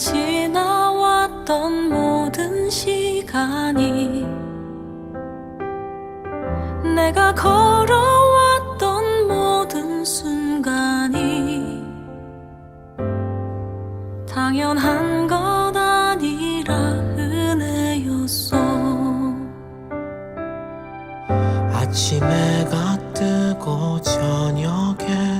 지나왔던 모든 시간이 내가 걸어왔던 모든 순간이 당연한 것 아니라 은혜였어. 아침에가 뜨고 저녁에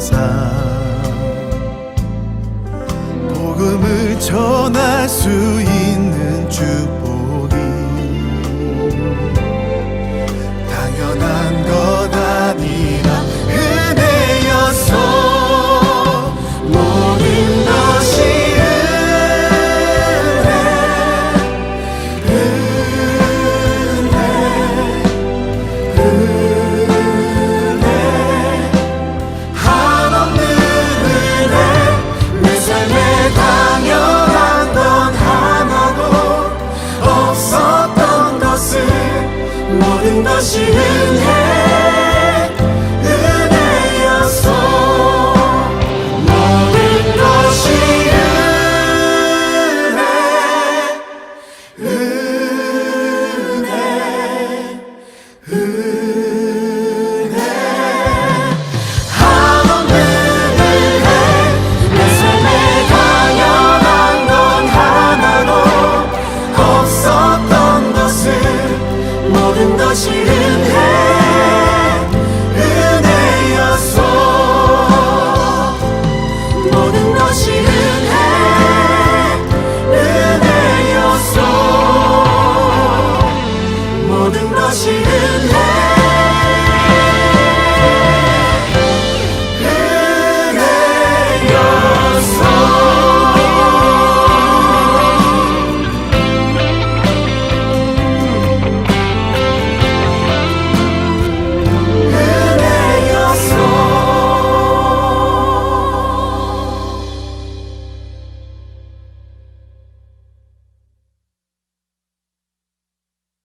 삶 복음을 전할 수 모든 것이 흐